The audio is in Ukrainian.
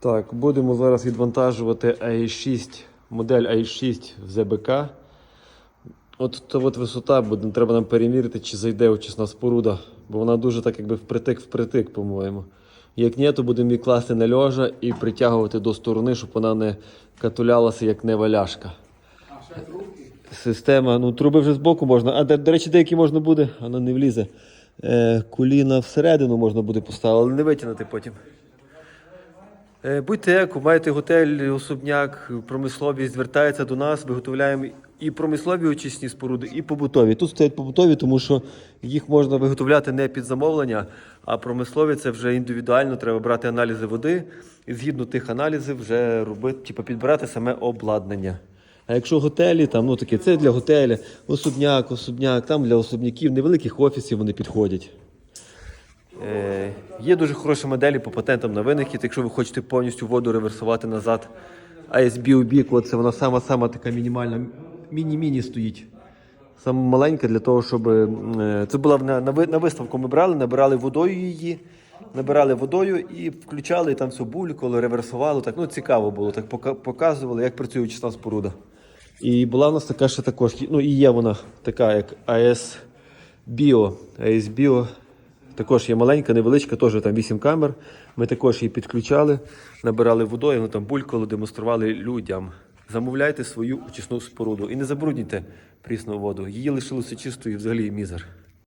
Так, будемо зараз відвантажувати AI6, модель AI6 в ЗБК. От та от висота буде, треба нам перемірити, чи зайде очисна споруда, бо вона дуже так якби впритик-впритик, по-моєму. Як ні, то будемо її класти на льожа і притягувати до сторони, щоб вона не катулялася, як неваляшка. Система, ну труби вже збоку можна. А до, до речі, деякі можна буде, вона не влізе. Е, коліна всередину можна буде поставити, але не витягнути потім. Е, Будьте еко, маєте готель, особняк, промисловість, звертається до нас, виготовляємо і промислові очисні споруди, і побутові. Тут стоять побутові, тому що їх можна виготовляти не під замовлення, а промислові це вже індивідуально, треба брати аналізи води і згідно тих аналізів вже робити, типу, підбирати саме обладнання. А якщо готелі, там, ну таке, це для готеля, особняк, особняк, там для особняків, невеликих офісів вони підходять. Е, є дуже хороші моделі по патентам на винахід. Якщо ви хочете повністю воду реверсувати назад, ASB у це вона сама сама така мінімальна, міні-міні стоїть. Саме маленька для того, щоб. е, Це була на, на, виставку. Ми брали, набирали водою її, набирали водою і включали там все булькало, реверсувало. Так, ну цікаво було. Так показували, як працює очисна споруда. І була в нас така ще також, ну і є вона така, як. AS Bio також є маленька, невеличка, теж там 8 камер. Ми також її підключали, набирали водою, ну там булькало, демонстрували людям. Замовляйте свою очисну споруду і не забрудніте прісну воду. Її лишилося чистою взагалі мізер.